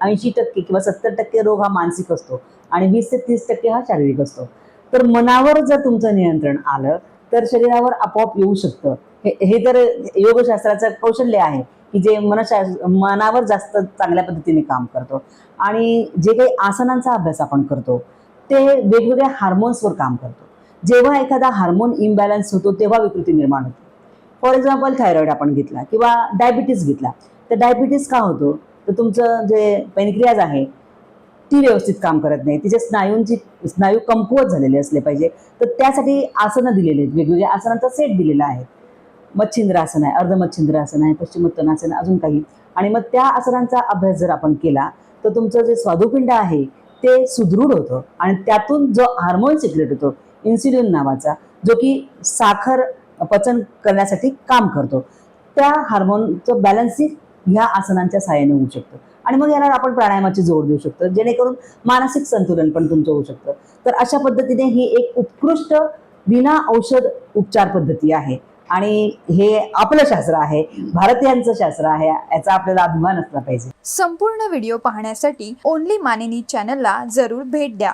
ऐंशी टक्के किंवा सत्तर टक्के रोग हा मानसिक असतो आणि वीस ते तीस टक्के हा शारीरिक असतो. तर मनावर जर तुमचं नियंत्रण आलं तर शरीरावर आपोआप येऊ शकतं. हे हे तर योगशास्त्राचं कौशल्य आहे की जे मनशा मनावर जास्त चांगल्या पद्धतीने काम करतो. आणि जे काही आसनांचा अभ्यास आपण करतो ते वेगवेगळ्या हार्मोन्सवर काम करतो. जेव्हा एखादा हार्मोन इम्बॅलन्स होतो तेव्हा विकृती निर्माण होते. फॉर एक्झाम्पल थायरॉइड आपण घेतला किंवा डायबिटीस घेतला. तर डायबिटीस का होतो? तर तुमचं जे पेनक्रियाज आहे ती व्यवस्थित काम करत नाही. तिच्या स्नायूंची स्नायू कमकुवत झालेले असले पाहिजे. तर त्यासाठी आसनं दिलेले आहेत. वेगवेगळ्या आसनांचा सेट दिलेला आहे. मच्छिंद्रासन आहे अर्धमच्छिंद्रासन आहे पश्चिमोत्तानासन अजून काही. आणि मग त्या आसनांचा अभ्यास जर आपण केला तर तुमचं जे स्वादुपिंड आहे ते सुदृढ होतं. आणि त्यातून जो हार्मोन सिक्रेट होतो इन्सुलिन नावाचा जो की साखर पचन करण्यासाठी काम करतो. त्या हार्मोनचं बॅलन्सिंग ह्या आसनांच्या सहाय्याने होऊ शकतं. आणि मग याला आपण प्राणायामाची जोड देऊ शकतो. जेणेकरून मानसिक संतुलन पण तुमचं होऊ शकतं. तर अशा पद्धतीने ही एक उत्कृष्ट विना औषध उपचार पद्धती आहे. आणि हे आपलं शास्त्र आहे. भारतीयांचं शास्त्र आहे. याचा आपल्याला अभिमान असला पाहिजे. संपूर्ण व्हिडिओ पाहण्यासाठी ओनली मानिनी चॅनलला जरूर भेट द्या.